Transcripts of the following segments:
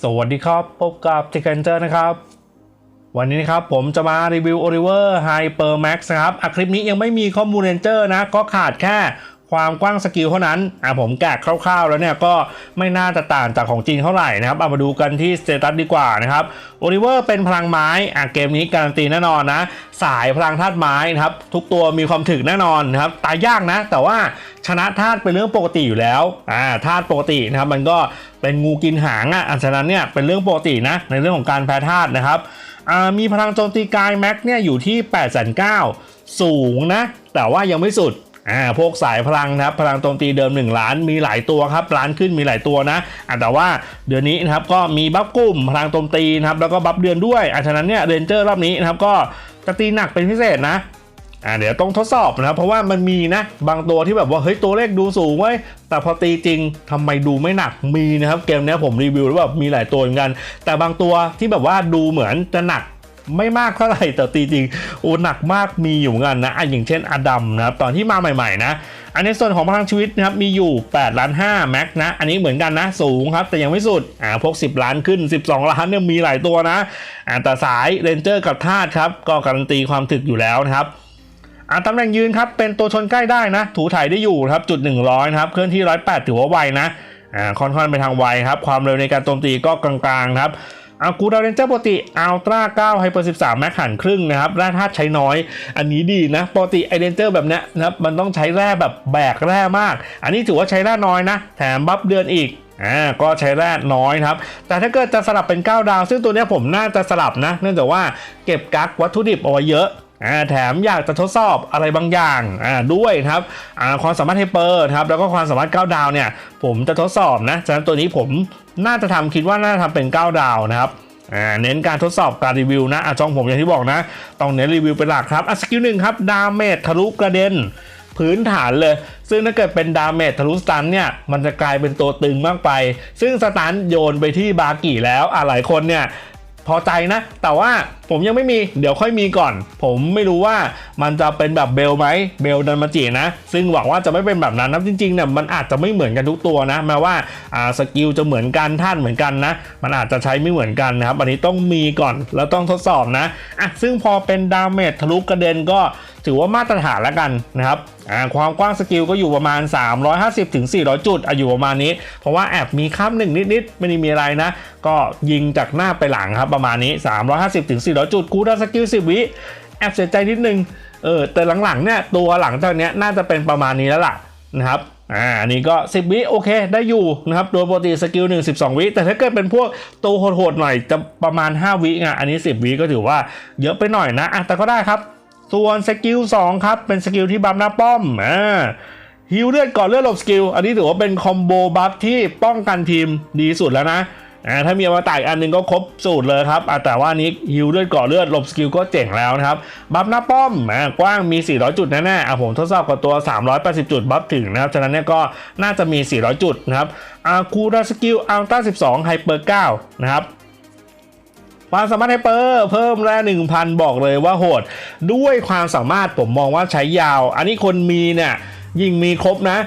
สวัสดีครับ พบกับเทคแอนเจอร์นะครับ วันนี้นะครับผมจะมารีวิว Oliver Hyper Max นะครับอะคลิปนี้ยังไม่มีข้อมูลเลนเจอร์นะ ก็ขาดแค่ ความกว้างสกิลเท่านั้นอะผมแกะคร่าวๆ แล้วเนี่ยก็ไม่น่าจะต่างจากของจริงเท่าไหร่นะครับเอามาดูกันที่สเตตัสดีกว่านะครับโอลิเวอร์เป็นพลังไม้อะเกมนี้การันตีแน่นอนนะ สายพลังธาตุไม้นะครับทุกตัวมีความถึกแน่นอนนะครับตายยากนะ แต่ว่าชนะธาตุเป็นเรื่องปกติอยู่แล้วอ่าธาตุปกตินะครับมันก็เป็นงูกินหางอะอันฉะนั้นเนี่ยเป็นเรื่องปกตินะในเรื่องของการแพ้ธาตุนะครับอ่ามีพลังโจมตีกายแม็กเนี่ยอยู่ที่8 9 0 0สูงนะ แต่ว่ายังไม่สุด อ่าพวกสายพลังนะครับพลังโจมตีเดิม 1 ล้านมีหลายตัวครับล้านขึ้นมีหลายตัวนะอ่าแต่ว่าเดือนนี้นะครับก็มีบัฟกลุ่มพลังโจมตีนะครับแล้วก็บัฟเดือนด้วยอ่าฉะนั้นเนี่ยเรนเจอร์รอบนี้นะครับก็จะตีหนักเป็นพิเศษนะอ่าเดี๋ยวต้องทดสอบนะครับเพราะว่ามันมีนะบางตัวที่แบบว่าเฮ้ยตัวเลขดูสูงไว้ยแต่พอตีจริงทำไมดูไม่หนักมีนะครับเกมนี้ผมรีวิวแล้วแบบมีหลายตัวเหมือนกัน แต่บางตัวที่แบบว่าดูเหมือนจะหนัก ไม่มากเท่าไหร่แต่ตีจริงโอ้หนักมากมีอยู่กันนะอะอย่างเช่นอดัมนะครับตอนที่มาใหม่ๆนะอันในส่วนของพลังชีวิตนะครับมีอยู่8ล้าน5แม็กนะ อันนี้เหมือนกันนะสูงครับ แต่ยังไม่สุดอ่าพวก 10 ล้านขึ้น 12 ล้านเนี่ยมีหลายตัวนะอ่าแต่สายเรนเจอร์กับธาตุครับ ก็การันตีความถึกอยู่แล้วนะครับอ่าตำแหน่งยืนครับ เป็นตัวชนใกล้ได้นะ ถูถ่ายได้อยู่ครับจุด 100นะครับเคลื่อนที่ 108 ถือว่าไวนะอ่าค่อนข้างไปทางไวครับ ความเร็วในการโจมตีก็กลางๆครับ อากูดาเรนเจอร์ปกติอัลตร้า9ไฮเปอร์13แม็กหันครึ่งนะครับแร่ธาตุใช้น้อย อันนี้ดีนะปกติไอเรนเจอร์แบบเนี้ยนะครับมันต้องใช้แร่แบบแบกแร่มาก อันนี้ถือว่าใช้แร่น้อยนะ แถมบัฟเดือนอีกอ่าก็ใช้แร่น้อยครับ แต่ถ้าเกิดจะสลับเป็น 9 ดาว ซึ่งตัวนี้ผมน่าจะสลับนะ เนื่องจากว่าเก็บกักวัตถุดิบเอาไว้เยอะ แถมอยากจะทดสอบอะไรบางอย่างอ่าด้วยครับอ่าความสามารถไฮเปอร์ครับแล้วก็ความสามารถ9ดาวเนี่ยผมจะทดสอบนะฉะนั้นตัวนี้ผมน่าจะทำคิดว่าน่าจะทำเป็น 9 ดาวนะครับอ่าเน้นการทดสอบการรีวิวนะอะช่องผมอย่างที่บอกนะ ต้องเน้นรีวิวเป็นหลักครับอะสกิลหนึ่งครับ ดาเมจทะลุกระเด็นพื้นฐานเลย ซึ่งถ้าเกิดเป็นดาเมจทะลุสตันเนี่ย มันจะกลายเป็นตัวตึงมากไป ซึ่งสตันโยนไปที่บากิแล้วอะหลายคนเนี่ย พอใจนะ แต่ว่า ผมยังไม่มีเดี๋ยวค่อยมีก่อน ผมไม่รู้ว่ามันจะเป็นแบบเบลไหมเบลดันมาจินะ ซึ่งหวังว่าจะไม่เป็นแบบนั้นนะจริงๆเนี่ยมันอาจจะไม่เหมือนกันทุกตัวนะแม้ว่าสกิลจะเหมือนกันท่านเหมือนกันนะ มันอาจจะใช้ไม่เหมือนกันนะครับอันนี้ต้องมีก่อนแล้วต้องทดสอบนะอะซึ่งพอเป็นดาเมจทะลุกระเด็นก็ถือว่ามาตรฐานแล้วกันนะครับความกว้างสกิลก็อยู่ประมาณ 350ถึง400จุดออยู่ประมาณนี้ เพราะว่าแอบมีข้ามหนึ่งนิดๆไม่ได้มีอะไรนะ ก็ยิงจากหน้าไปหลังครับประมาณนี้ 350ถึง400จุดกูได้สกิล10วิแอบเสียใจนิดนึงเออแต่หลังๆเนี่ยตัวหลังจากเนี้ยน่าจะเป็นประมาณนี้แล้วล่ะนะครับอ่าอันนี้ก็ 10 วิโอเค ได้อยู่นะครับ โดยปกติสกิล1 12 วิ แต่ถ้าเกิดเป็นพวกตัวโหดๆหน่อยจะประมาณ 5 วิไงอันนี้ 10 วิก็ถือว่าเยอะไปหน่อยนะอะแต่ก็ได้ครับ ส่วนสกิล2ครับ เป็นสกิลที่บัฟหน้าป้อมอ่าฮิวเลือดก่อนเลือดหลบสกิล อันนี้ถือว่าเป็นคอมโบบัฟที่ป้องกันทีมดีสุดแล้วนะ อ่าถ้ามีอวตารอีกอันหนึงก็ครบสูตรเลยครับแต่ว่านี้ฮิวเลือดก่อเลือดหลบสกิลก็เจ๋งแล้วนะครับ บัฟหน้าป้อมอ่ากว้างมี 400 จุดแน่ๆอ่าผมทดสอบกับตัว 380 จุดบัฟถึงนะครับ ฉะนั้นเนี่ยก็น่าจะมี 400 จุดนะครับอ่าคูดาสกิลอัลต้า12ไฮเปอร์9นะครับความสามารถไฮเปอร์เพิ่มแร่1,000 บอกเลยว่าโหด ด้วยความสามารถผมมองว่าใช้ยาว อันนี้คนมีเนี่ยยิ่งมีครบนะ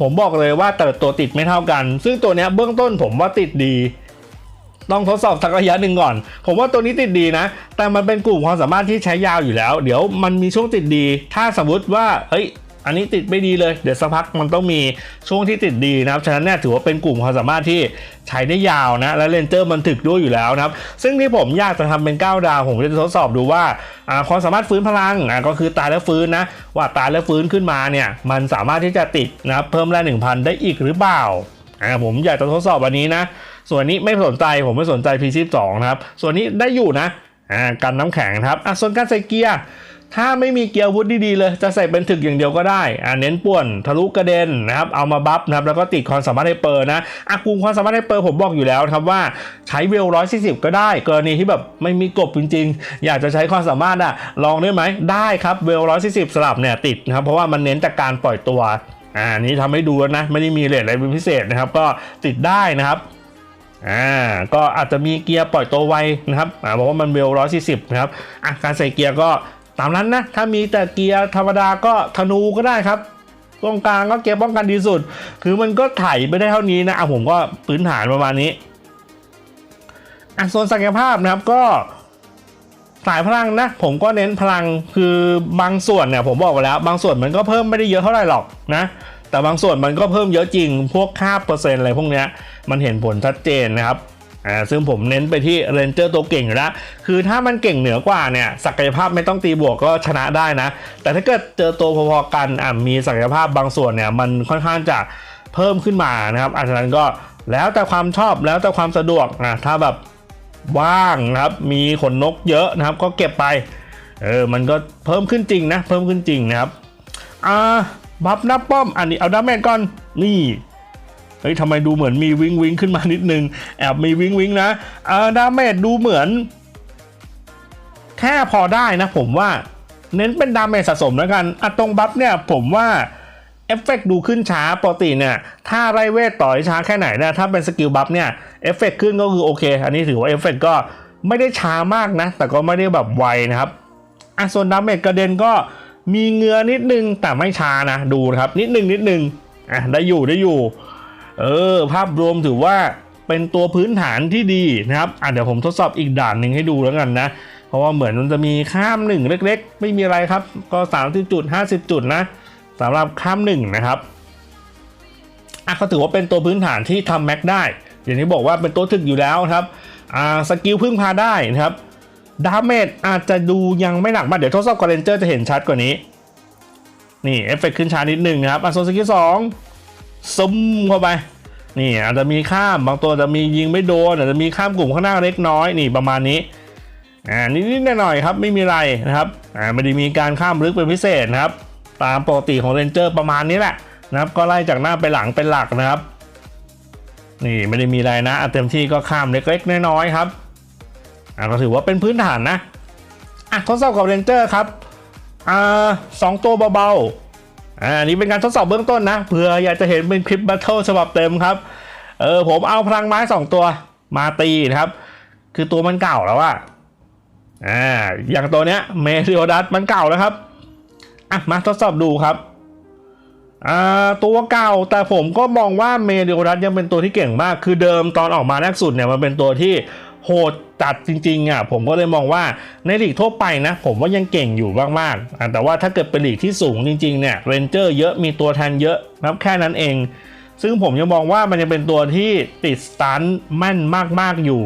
ผมบอกเลยว่าแต่ตัวติดไม่เท่ากัน ซึ่งตัวเนี้ยเบื้องต้นผมว่าติดดี ต้องทดสอบสักระยะหนึ่งก่อน ผมว่าตัวนี้ติดดีนะ แต่มันเป็นกลุ่มความสามารถที่ใช้ยาวอยู่แล้ว เดี๋ยวมันมีช่วงติดดี ถ้าสมมติว่า เฮ้ย อันนี้ติดไม่ดีเลย เดี๋ยวสักพักมันต้องมีช่วงที่ติดดีนะครับ ฉะนั้นเนี่ยถือว่าเป็นกลุ่มความสามารถที่ใช้ได้ยาวนะ และเลนเจอร์มันถึกด้วยอยู่แล้วนะครับ ซึ่งที่ผมอยากจะทำเป็น 9 ดาว ผมจะทดสอบดูว่าความสามารถฟื้นพลังก็คือตายแล้วฟื้นนะ ว่าตายแล้วฟื้นขึ้นมาเนี่ย มันสามารถที่จะติดนะเพิ่มแร่1,000ได้อีกหรือเปล่าอ่าผมอยากจะทดสอบวันนี้นะ ส่วนนี้ไม่สนใจผมไม่สนใจ P12 นะครับ ส่วนนี้ได้อยู่นะอ่ากันน้ำแข็งครับอะส่วนการใส่เกียร์ถ้าไม่มีเกียร์วุธดีๆเลย จะใส่เป็นถึกอย่างเดียวก็ได้อ่าเน้นป่วนทะลุกระเด็นนะครับ เอามาบัฟนะครับ แล้วก็ติดความสามารถให้เปอร์นะอะกลุ่มความสามารถให้เปอร์ผมบอกอยู่แล้วครับว่าใช้เวล140ก็ได้ กรณีที่แบบไม่มีกบจริงๆ อยากจะใช้ความสามารถอะลองได้ไหมได้ครับเวล140สลับเนี่ยติดนะครับ เพราะว่ามันเน้นจากการปล่อยตัวอ่านี้ทำให้ดูนะ ไม่ได้มีเลทอะไรเป็นพิเศษนะครับ ก็ติดได้นะครับ อ่าก็อาจจะมีเกียร์ปล่อยตัวไวนะครับอ่าบอกว่ามันเวลร้อยสี่สิบนะครับอะการใส่เกียร์ก็ตามนั้นนะถ้ามีแต่เกียร์ธรรมดาก็ธนูก็ได้ครับตรงกลางก็เกียร์ป้องกันดีสุด คือมันก็ไถไปได้เท่านี้นะอะผมก็พื้นฐานประมาณนี้อะส่วนศักยภาพนะครับก็สายพลังนะผมก็เน้นพลังคือบางส่วนเนี่ยผมบอกไปแล้ว บางส่วนมันก็เพิ่มไม่ได้เยอะเท่าไหร่หรอกนะ แต่บางส่วนมันก็เพิ่มเยอะจริง พวกค่าเปอร์เซ็นต์อะไรพวกเนี้ยมันเห็นผลชัดเจนนะครับอ่าซึ่งผมเน้นไปที่เรนเจอร์ตัวเก่งอยู่แล้ว คือถ้ามันเก่งเหนือกว่าเนี่ยศักยภาพไม่ต้องตีบวกก็ชนะได้นะ แต่ถ้าเกิดเจอตัวพอๆกันอะมีศักยภาพบางส่วนเนี่ยมันค่อนข้างจะเพิ่มขึ้นมานะครับอันนั้นก็แล้วแต่ความชอบแล้วแต่ความสะดวกนะถ้าแบบว่างนะครับมีขนนกเยอะนะครับก็เก็บไปเออมันก็เพิ่มขึ้นจริงนะเพิ่มขึ้นจริงนะครับอ่า บัฟนับป้อม อันนี้เอาดาเมจก่อน นี่ เฮ้ยทำไมดูเหมือนมีวิงวิงขึ้นมานิดนึง แอบมีวิงวิงนะอ่าดาเมจดูเหมือน แค่พอได้นะผมว่า เน้นเป็นดาเมจสะสมแล้วกันอะตรงบัฟเนี่ยผมว่าเอฟเฟกต์ดูขึ้นช้าปกติเนี่ยถ้าไรเวทต่อยช้าแค่ไหนนะถ้าเป็นสกิลบัฟเนี่ยเอฟเฟกต์ขึ้นก็คือโอเค อันนี้ถือว่าเอฟเฟกต์ก็ไม่ได้ช้ามากนะ แต่ก็ไม่ได้แบบไวนะครับอะส่วนดาเมจกระเด็นก็ มีเงือนิดนึงแต่ไม่ช้านะดูนะครับ นิดนึงนิดนึงอะได้อยู่ได้อยู่ เออ ภาพรวมถือว่าเป็นตัวพื้นฐานที่ดีนะครับอะเดี๋ยวผมทดสอบอีกด่านหนึ่งให้ดูแล้วกันนะ เพราะว่าเหมือนมันจะมีข้ามหนึ่งเล็ก ๆ ไม่มีอะไรครับ ก็ 30จุด50 จุดนะสำหรับข้ามหนึ่งนะครับอะก็ถือว่าเป็นตัวพื้นฐานที่ทำแม็กได้ อย่างที่บอกว่าเป็นตัวถึกอยู่แล้วครับอ่าสกิลพึ่งพาได้นะครับ ดาเมจอาจจะดูยังไม่หนักมาก เดี๋ยวทดสอบกับเรนเจอร์จะเห็นชัดกว่านี้ นี่เอฟเฟกขึ้นช้านิดหนึ่งนะครับอะส่วนสกิลสองซุ่มเข้าไป นี่อาจจะมีข้ามบางตัวจะมียิงไม่โดนอาจจะมีข้ามกลุ่มข้างหน้าเล็กน้อยนี่ประมาณนี้อ่านิดๆหน่อยๆครับไม่มีอะไรนะครับอ่าไม่ได้มีการข้ามลึกเป็นพิเศษนะครับ ตามปกติของเรนเจอร์ประมาณนี้แหละนะครับ ก็ไล่จากหน้าไปหลังเป็นหลักนะครับ นี่ไม่ได้มีอะไรนะอะเต็มที่ก็ข้ามเล็กๆน้อยๆครับ อ่าก็ถือว่าเป็นพื้นฐานนะอะทดสอบกับเรนเจอร์ครับอ่าสองตัวเบาๆอ่าอันนี้เป็นการทดสอบเบื้องต้นนะเผื่ออยากจะเห็นเป็นคลิปแบทเทิลฉบับเต็มครับเออผมเอาพลังไม้2ตัวมาตีนะครับ คือตัวมันเก่าแล้วอะอ่าอย่างตัวเนี้ยเมซิโอดัสมันเก่าแล้วครับอะมาทดสอบดูครับอ่าตัวเก่าแต่ผมก็มองว่าเมซิโอดัสยังเป็นตัวที่เก่งมาก คือเดิมตอนออกมาแรกสุดเนี่ยมันเป็นตัวที่ โหดจัดจริงๆอะผมก็เลยมองว่าในลีกทั่วไปนะ ผมว่ายังเก่งอยู่มากๆอะแต่ว่าถ้าเกิดเป็นลีกที่สูงจริงๆเนี่ยเรนเจอร์เยอะมีตัวแทนเยอะนะครับแค่นั้นเอง ซึ่งผมยังมองว่ามันยังเป็นตัวที่ติดสตันแม่นมากๆอยู่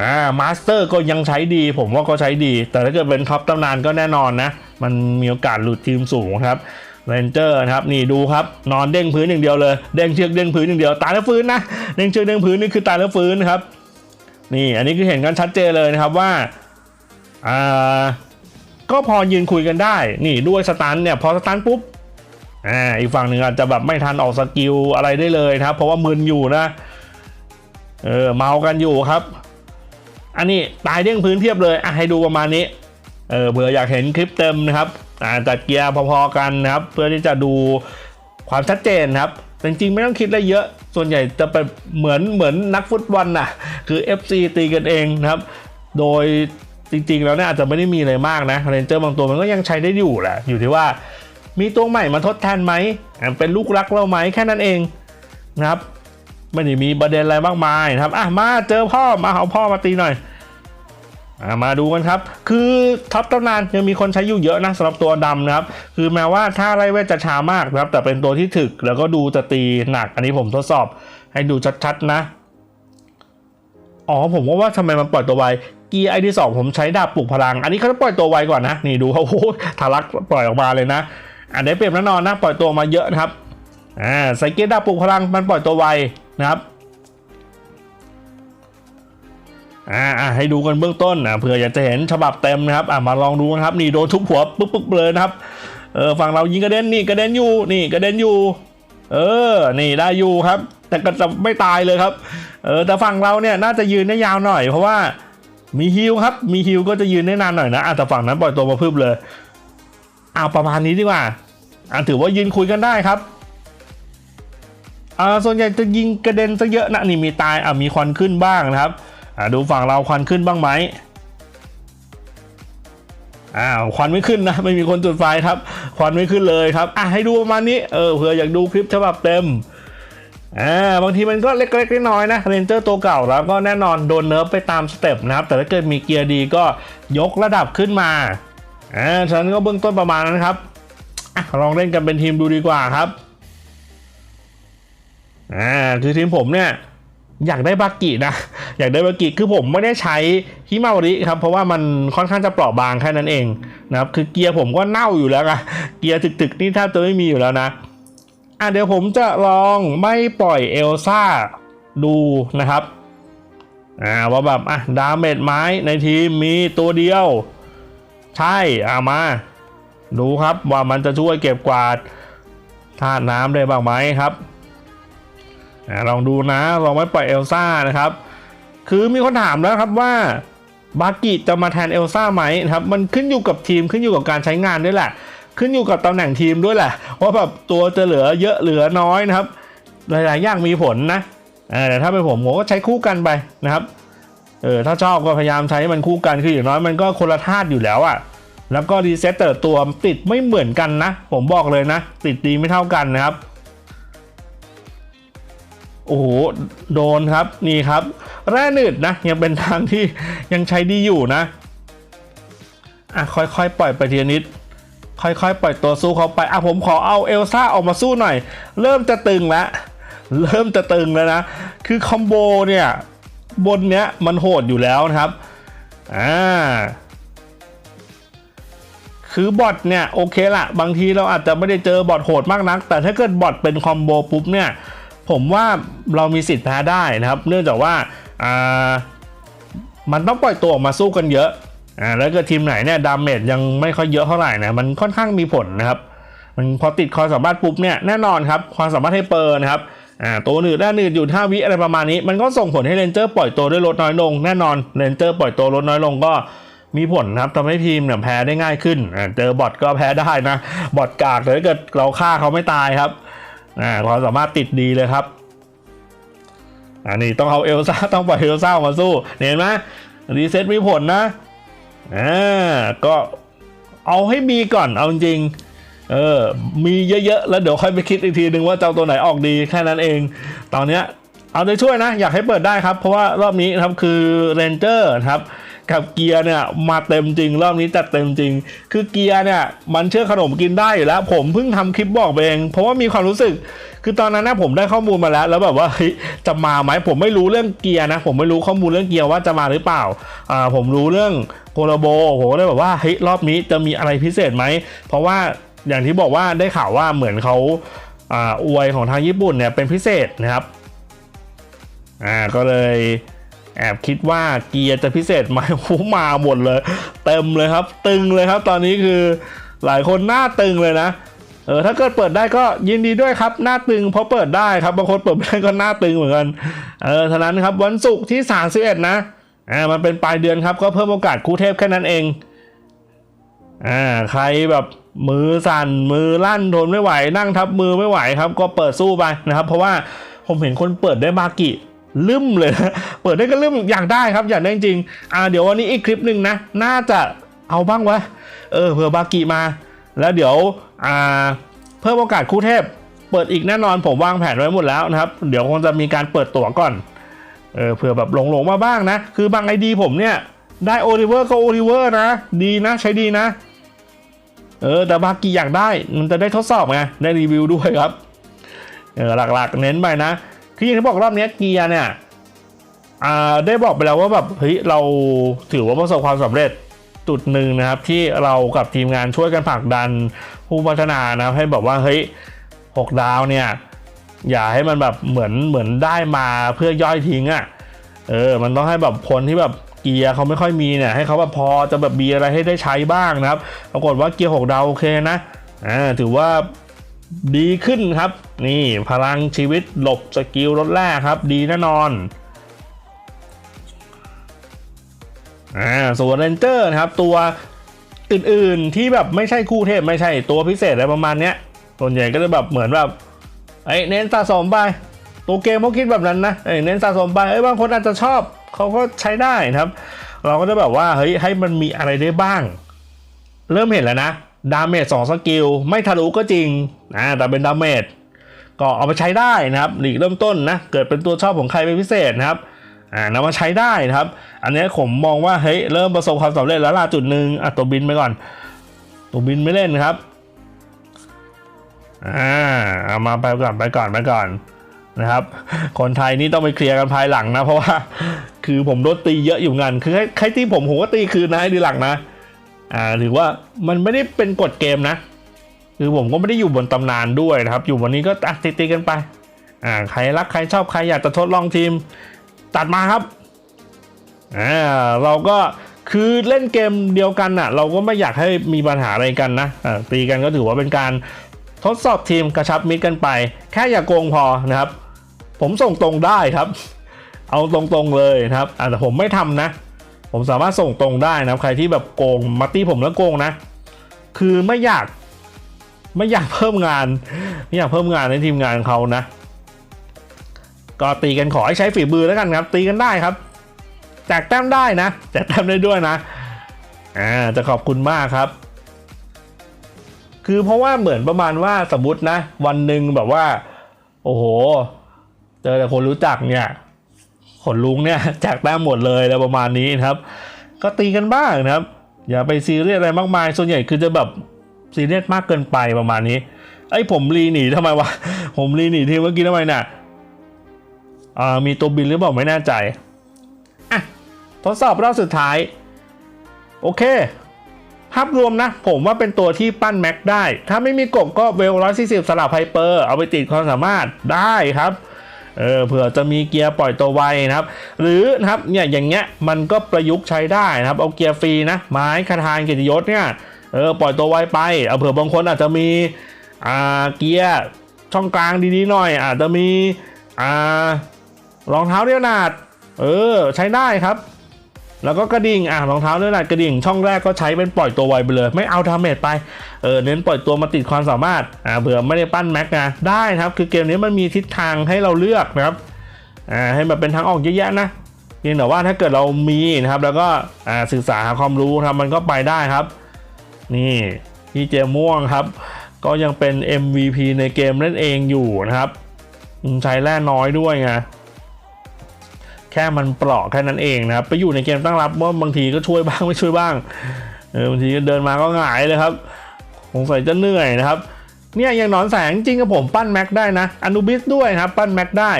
อ่ามาสเตอร์ก็ยังใช้ดี ผมว่าก็ใช้ดี แต่ถ้าเกิดเป็นท็อปตำนานก็แน่นอนนะ มันมีโอกาสหลุดทีมสูงครับเรนเจอร์นะครับนี่ดูครับนอนเด้งพื้นอย่างเดียวเลย เด้งเชือกเด้งพื้นอย่างเดียวตายแล้วฟื้นนะเด้งเชือกเด้งพื้นนี่คือตายแล้วฟื้นนะครับ นี่อันนี้คือเห็นกันชัดเจนเลยนะครับว่าอ่าก็พอยืนคุยกันได้ นี่ด้วยสตันเนี่ยพอสตันปุ๊บอ่าอีกฝั่งหนึ่งอาจจะแบบไม่ทันออกสกิลอะไรได้เลยนะครับ เพราะว่ามึนอยู่นะเออเมากันอยู่ครับ อันนี้ตายเด้งพื้นเทียบเลยอะให้ดูประมาณนี้เออเผื่ออยากเห็นคลิปเต็มนะครับอ่าจัดเกียร์พอๆกันนะครับ เพื่อที่จะดูความชัดเจนครับจริงๆไม่ต้องคิดอะไรเยอะ ส่วนใหญ่จะไปเหมือนเหมือนนักฟุตบอลน่ะ คือ FC ตีกันเองนะครับ โดยจริงๆ แล้วเนี่ยอาจจะไม่ได้มีอะไรมากนะเรนเจอร์บางตัวมันก็ยังใช้ได้อยู่แหละ อยู่ที่ว่ามีตัวใหม่มาทดแทนไหม เป็นลูกรักเราไหมแค่นั้นเองนะครับไม่ได้มีประเด็นอะไรมากมายนะครับอะมาเจอพ่อมาเอาพ่อมาตีหน่อย มาดูกันครับ คือท็อปตำนานยังมีคนใช้อยู่เยอะนะสำหรับตัวดำนะครับ คือแม้ว่าถ้าไรเวทจะช้ามากนะครับ แต่เป็นตัวที่ถึกแล้วก็ดูจะตีหนัก อันนี้ผมทดสอบให้ดูชัดๆนะ อ๋อผมว่าว่าทำไมมันปล่อยตัวไวเกียร์ไอที่สองผมใช้ดาบปลุกพลัง อันนี้เขาปล่อยตัวไวก่อนนะ นี่ดูเขาโอ้ทะลักปล่อยออกมาเลยนะ อันนี้เปรียบแน่นอนนะปล่อยตัวมาเยอะนะครับ อ่าใส่เกียร์ดาบปลุกพลังมันปล่อยตัวไวนะครับ อ่าให้ดูกันเบื้องต้นอ่าเผื่ออยากจะเห็นฉบับเต็มนะครับอ่ามาลองดูนะครับนี่โดนทุบหัวปึ๊บปึ๊บเลยนะครับเออฝั่งเรายิงกระเด็นนี่กระเด็นอยู่นี่กระเด็นอยู่ เออ นี่ได้อยู่ครับ แต่ก็จะไม่ตายเลยครับ เออแต่ฝั่งเราเนี่ยน่าจะยืนได้ยาวหน่อยเพราะว่ามีฮิลครับ มีฮิลก็จะยืนได้นานหน่อยนะอะแต่ฝั่งนั้นปล่อยตัวมาพึบเลยเอาประมาณนี้ดีกว่าอะถือว่ายืนคุยกันได้ครับอ่าส่วนใหญ่จะยิงกระเด็นซะเยอะนะนี่มีตายอะมีควันขึ้นบ้างนะครับ อะดูฝั่งเราควันขึ้นบ้างไหมอ้าวควันไม่ขึ้นนะ ไม่มีคนจุดไฟครับ ควันไม่ขึ้นเลยครับอะให้ดูประมาณนี้เออเผื่ออยากดูคลิปฉบับเต็มอ่าบางทีมันก็เล็กๆน้อยๆนะเรนเจอร์ตัวเก่าแล้วก็แน่นอนโดนเนิร์ฟไปตามสเต็ปนะครับ แต่ถ้าเกิดมีเกียร์ดีก็ยกระดับขึ้นมาอ่าฉะนั้นก็เบื้องต้นประมาณนั้นครับอะลองเล่นกันเป็นทีมดูดีกว่าครับอ่าคือทีมผมเนี่ย อยากได้บากินะ อยากได้บากิคือผมไม่ได้ใช้ฮิมาวริครับเพราะว่ามันค่อนข้างจะเปราะบางแค่นั้นเองนะครับคือเกียร์ผมก็เน่าอยู่แล้วอะเกียร์ถึกๆนี่แทบจะไม่มีอยู่แล้วนะอะเดี๋ยวผมจะลองไม่ปล่อยเอลซ่าดูนะครับอ่าว่าแบบอะดาเมจไม้ในทีมมีตัวเดียว ใช่อ่ามาดูครับว่ามันจะช่วยเก็บกวาดธาตุน้ำได้บ้างไหมครับ ลองดูนะลองไม่ปล่อยเอลซ่านะครับ คือมีคนถามแล้วครับว่าบากิจะมาแทนเอลซ่าไหมนะครับ มันขึ้นอยู่กับทีมขึ้นอยู่กับการใช้งานด้วยแหละ ขึ้นอยู่กับตำแหน่งทีมด้วยแหละว่าแบบตัวจะเหลือเยอะเหลือน้อยนะครับ หลายๆอย่างมีผลนะแต่ถ้าเป็นผมผมก็ใช้คู่กันไปนะครับเออถ้าชอบก็พยายามใช้มันคู่กันคืออย่างน้อยมันก็คนละธาตุอยู่แล้วอะแล้วก็รีเซ็ตแต่ตัวติดไม่เหมือนกันนะ ผมบอกเลยนะ ติดดีไม่เท่ากันนะครับ โอ้โหโดนครับนี่ครับ แร่หนืดนะยังเป็นทางที่ยังใช้ดีอยู่นะอะค่อยๆปล่อยไปทีนิดค่อยๆปล่อยตัวสู้เขาไปอะผมขอเอาเอลซ่าออกมาสู้หน่อย เริ่มจะตึงแล้วเริ่มจะตึงแล้วนะ คือคอมโบเนี่ยบนเนี้ยมันโหดอยู่แล้วนะครับอ่าคือบอทเนี่ยโอเคละบางทีเราอาจจะไม่ได้เจอบอทโหดมากนัก แต่ถ้าเกิดบอทเป็นคอมโบปุ๊บเนี่ย ผมว่าเรามีสิทธิ์แพ้ได้นะครับ เนื่องจากว่ามันต้องปล่อยตัวออกมาสู้กันเยอะอ่าแล้วก็ทีมไหนเนี่ยดาเมจยังไม่ค่อยเยอะเท่าไหร่นะมันค่อนข้างมีผลนะครับมันพอติดความสามารถปุ๊บเนี่ยแน่นอนครับความสามารถให้เปอร์นะครับอ่าตัวหนืดด้านหนืดอยู่ท่าวิอะไรประมาณนี้ มันก็ส่งผลให้เลนเจอร์ปล่อยตัวด้วยลดน้อยลง แน่นอนเลนเจอร์ปล่อยตัวลดน้อยลงก็มีผลนะครับทำให้ทีมเนี่ยแพ้ได้ง่ายขึ้นอ่าเจอบอทก็แพ้ได้นะบอทกากแต่ถ้าเกิดเราฆ่าเขาไม่ตายครับ อ่าความสามารถติดดีเลยครับอันนี้ต้องเอาเอลซ่าต้องปล่อยเอลซ่ามาสู้เห็นไหมรีเซ็ตมีผลนะอ่าก็เอาให้มีก่อนเอาจริงเออมีเยอะๆ แล้วเดี๋ยวค่อยไปคิดอีกทีหนึ่งว่าเจะเอาตัวไหนออกดีแค่นั้นเอง ตอนเนี้ยเอาใจช่วยนะ อยากให้เปิดได้ครับ เพราะว่ารอบนี้ครับคือเรนเจอร์ครับ กับเกียร์เนี่ยมาเต็มจริงรอบนี้จัดเต็มจริง คือเกียร์เนี่ยมันเชื่อขนมกินได้อยู่แล้ว ผมเพิ่งทำคลิปบอกไปเอง เพราะว่ามีความรู้สึก คือตอนนั้นนะผมได้ข้อมูลมาแล้ว แล้วแบบว่าจะมาไหมผมไม่รู้เรื่องเกียร์นะ ผมไม่รู้ข้อมูลเรื่องเกียร์ว่าจะมาหรือเปล่าอ่าผมรู้เรื่องโคโลโบผมก็เลยแบบว่าเฮ้ยรอบนี้จะมีอะไรพิเศษไหมเพราะว่าอย่างที่บอกว่าได้ข่าวว่าเหมือนเขาอ่าอวยของทางญี่ปุ่นเนี่ยเป็นพิเศษนะครับอ่าก็เลย แอบคิดว่าเกียร์จะพิเศษไหมโอ้มาหมดเลย เต็มเลยครับ ตึงเลยครับ ตอนนี้คือหลายคนหน้าตึงเลยนะเออถ้าเกิดเปิดได้ก็ยินดีด้วยครับ หน้าตึงเพราะเปิดได้ครับบางคนเปิดไม่ได้ก็หน้าตึงเหมือนกันเออฉะนั้นครับวันศุกร์ที่ 31 นะอ่ามันเป็นปลายเดือนครับก็เพิ่มโอกาสคู่เทพแค่นั้นเองอ่าใครแบบมือสั่นมือลั่นทนไม่ไหว นั่งทับมือไม่ไหวครับ ก็เปิดสู้ไปนะครับ เพราะว่าผมเห็นคนเปิดได้บากิ ลืมเลยนะเปิดได้ก็ลืมอยากได้ครับอยากได้จริงอ่าเดี๋ยววันนี้อีกคลิปหนึ่งนะ น่าจะเอาบ้างวะเออเผื่อบากิมา แล้วเดี๋ยวอ่าเพิ่มโอกาสคู่เทพ เปิดอีกแน่นอนผมวางแผนไว้หมดแล้วนะครับ เดี๋ยวคงจะมีการเปิดตั๋วก่อนเออเผื่อแบบหลงๆมาบ้างนะ คือบางไอดีผมเนี่ยได้โอลิเวอร์ก็โอลิเวอร์นะ ดีนะใช้ดีนะ เออ แต่บากีอยากได้ มันจะได้ทดสอบไง ได้รีวิวด้วยครับ เออหลักๆ เน้นไปนะ คืออย่างที่บอกรอบนี้เกียร์เนี่ยได้บอกไปแล้วว่าแบบเฮ้ยเราถือว่าประสบความสำเร็จจุดหนึ่งนะครับ ที่เรากับทีมงานช่วยกันผลักดันผู้พัฒนานะครับให้แบบว่าเฮ้ยหกดาวเนี่ยอย่าให้มันแบบเหมือนเหมือนได้มาเพื่อย่อยทิ้งอะ่ะเออมันต้องให้แบบคนที่แบบเกียร์เขาไม่ค่อยมีเนี่ยให้เขาแบบพอจะแบบมีอะไรให้ได้ใช้บ้างนะครับปรากฏว่าเกียร์หกดาวโอเคนะอ่าถือว่า ดีขึ้นครับ นี่พลังชีวิตหลบสกิลลดแรกครับ ดีแน่นอนอ่าส่วนเรนเจอร์นะครับ ตัวอื่นๆที่แบบไม่ใช่คู่เทพไม่ใช่ตัวพิเศษอะไรประมาณเนี้ยส่วนใหญ่ก็จะแบบเหมือนแบบไอ้เน้นสะสมไปตัวเกมเขาคิดแบบนั้นนะไอ้เน้นสะสมไปเอ้ยบางคนอาจจะชอบเขาก็ใช้ได้นะครับ เราก็จะแบบว่าเฮ้ยให้มันมีอะไรได้บ้าง เริ่มเห็นแล้วนะ ดาเมจสองสกิลไม่ทะลุก็จริงนะแต่เป็นดาเมจก็เอาไปใช้ได้นะครับหลีกเริ่มต้นนะเกิดเป็นตัวชอบของใครเป็นพิเศษนะครับอ่านำมาใช้ได้นะครับ อันนี้ผมมองว่าเฮ้ยเริ่มประสบความสำเร็จแล้วล่ะจุดหนึ่งอะตัวบินไปก่อน ตัวบินไม่เล่นครับอ่าเอามาไปก่อนไปก่อนไปก่อนนะครับ คนไทยนี่ต้องไปเคลียร์กันภายหลังนะ เพราะว่า คือผมโดนตีเยอะอยู่งานคือใครใครตีผมผมก็ตีคืนนะให้ดีหลังนะ อ่าหรือว่ามันไม่ได้เป็นกฎเกมนะ คือผมก็ไม่ได้อยู่บนตำนานด้วยนะครับ อยู่วันนี้ก็อะตีกันไปอ่าใครรักใครชอบใครอยากจะทดลองทีมตัดมาครับอ่าเราก็คือเล่นเกมเดียวกันน่ะ เราก็ไม่อยากให้มีปัญหาอะไรกันนะอ่าตีกันก็ถือว่าเป็นการทดสอบทีมกระชับมิตรกันไป แค่อย่าโกงพอนะครับ ผมส่งตรงได้ครับ เอาตรงๆเลยนะครับอ่าแต่ผมไม่ทำนะ ผมสามารถส่งตรงได้นะใครที่แบบโกงมาตี้ผมแล้วโกงนะ คือไม่อยาก ไม่อยากเพิ่มงาน ไม่อยากเพิ่มงานในทีมงานเขานะ ก็ตีกันขอให้ใช้ฝีมือแล้วกันครับ ตีกันได้ครับแจกแต้มได้นะแจกแต้มได้ด้วยนะอ่าจะขอบคุณมากครับ คือเพราะว่าเหมือนประมาณว่าสมมตินะ วันหนึ่งแบบว่า โอ้โห เจอแต่คนรู้จักเนี่ย ขนลุงเนี่ยแจกแต้มหมดเลยอะไรประมาณนี้นะครับ ก็ตีกันบ้างนะครับ อย่าไปซีเรียสอะไรมากมาย ส่วนใหญ่คือจะแบบซีเรียสมากเกินไปประมาณนี้ไอ้ผมรีหนีทำไมวะผมรีหนีทีเมื่อกี้ทำไมน่ะอ่ามีตัวบินหรือเปล่าไม่แน่ใจอะทดสอบรอบสุดท้าย โอเค ภาพรวมนะ ผมว่าเป็นตัวที่ปั้นแม็กได้ ถ้าไม่มีกบก็เวลร้อยสี่สิบสลับไฮเปอร์ เอาไปติดความสามารถได้ครับ เออเผื่อจะมีเกียร์ปล่อยตัวไวนะครับ หรือนะครับเนี่ยอย่างเงี้ยมันก็ประยุกต์ใช้ได้นะครับเอาเกียร์ฟรีนะไม้คาทานเกียรติยศเนี่ยเออปล่อยตัวไวไปเอาเผื่อบางคนอาจจะมีอ่าเกียร์ช่องกลางดีๆหน่อย อาจจะมีอ่ารองเท้าเรียวนาดเออใช้ได้ครับ แล้วก็กระดิ่งอะรองเท้าเรียวนาดกระดิ่ง ช่องแรกก็ใช้เป็นปล่อยตัวไวไปเลย ไม่เอาดาเมจไปเออเน้นปล่อยตัวมาติดความสามารถอ่าเผื่อไม่ได้ปั้นแม็กนะได้ครับ คือเกมนี้มันมีทิศทางให้เราเลือกนะครับอ่าให้มันเป็นทางออกเยอะแยะนะเพียงแต่ว่าถ้าเกิดเรามีนะครับ แล้วก็อ่าศึกษาหาความรู้ครับมันก็ไปได้ครับ นี่พี่เจม่วงครับ ก็ยังเป็น MVP ในเกมเล่นเองอยู่นะครับใช้แร่น้อยด้วยไง ค่มันเปราะแค่นั้นเองนะครับไปอยู่ในเกมตั้งรับว่าบางทีก็ช่วยบ้างไม่ช่วยบ้างเออบางทีก็เดินมาก็หงายเลยครับสงสัยจะเหนื่อยนะครับเนี่ยอย่างหนอนแสงจริงกับผมปั้นแม็กได้นะอนุบิสด้วยครับปั้นแม็กได้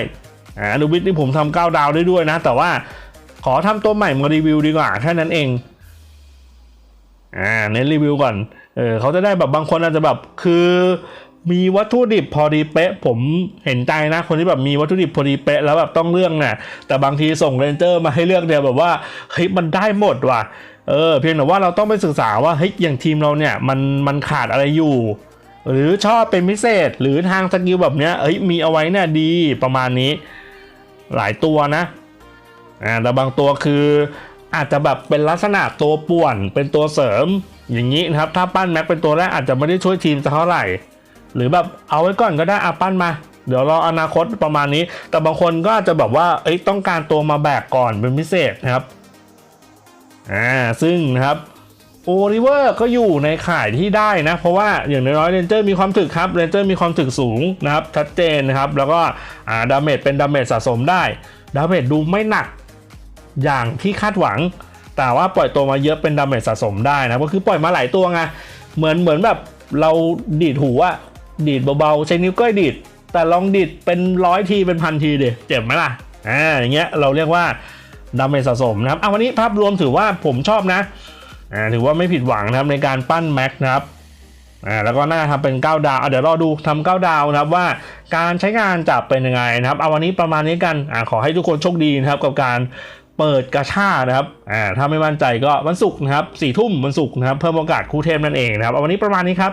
อาอนุบิสที่ผมทำเก้าดาวได้ด้วยนะ แต่ว่าขอทำตัวใหม่มารีวิวดีกว่าแค่นั้นเองอ่าเน้นรีวิวก่อนเออเขาจะได้แบบบางคนอาจจะแบบคือ มีวัตถุดิบพอดีเป๊ะ ผมเห็นใจนะคนที่แบบมีวัตถุดิบพอดีเป๊ะแล้วแบบต้องเลือกน่ะแต่บางทีส่งเรนเจอร์มาให้เลือกเดียวแบบว่าเฮ้ยมันได้หมดว่ะเออเพียงแต่ว่าเราต้องไปศึกษาว่าเฮ้ยอย่างทีมเราเนี่ยมันมันขาดอะไรอยู่ หรือชอบเป็นพิเศษหรือทางสกิลแบบเนี้ยเอ้ยมีเอาไว้เนี่ยดีประมาณนี้ หลายตัวนะอ่าแต่บางตัวคืออาจจะแบบเป็นลักษณะตัวป่วนเป็นตัวเสริมอย่างนี้นะครับ ถ้าปั้นแม็กเป็นตัวแรกอาจจะไม่ได้ช่วยทีมสักเท่าไหร่ หรือแบบเอาไว้ก่อนก็ได้อาปั้นมา เดี๋ยวรออนาคตประมาณนี้ แต่บางคนก็อาจจะแบบว่าเอ้ยต้องการตัวมาแบกก่อนเป็นพิเศษนะครับอ่าซึ่งนะครับโอลิเวอร์ก็อยู่ในข่ายที่ได้นะ เพราะว่าอย่างน้อยเรนเจอร์มีความถึกครับเรนเจอร์มีความถึกสูงนะครับชัดเจนนะครับ แล้วก็อ่าดาเมจเป็นดาเมจสะสมได้ดาเมจดูไม่หนักอย่างที่คาดหวัง แต่ว่าปล่อยตัวมาเยอะเป็นดาเมจสะสมได้นะก็คือปล่อยมาหลายตัวไงเหมือนเหมือนแบบเราดีดหูอะ ดีดเบาๆใช้นิ้วก้อยดีด แต่ลองดีดเป็นร้อยทีเป็นพันทีเดียเจ็บไหมล่ะอ่าอย่างเงี้ยเราเรียกว่าดาเมจสะสมนะครับเอาวันนี้ภาพรวมถือว่าผมชอบนะอ่าถือว่าไม่ผิดหวังนะครับในการปั้นแม็กนะครับอ่าแล้วก็น่าทำเป็น 9 ดาวเดี๋ยวรอดูทำ9ดาวนะครับว่าการใช้งานจะเป็นยังไงนะครับเอาวันนี้ประมาณนี้กันอ่าขอให้ทุกคนโชคดีนะครับกับการเปิดกระชานะครับอ่าถ้าไม่มั่นใจก็วันศุกร์นะครับสี่ทุ่มวันศุกร์นะครับเพิ่มโอกาสคู่เทพนั่นเองนะครับเอาวันนี้ประมาณนี้ครับ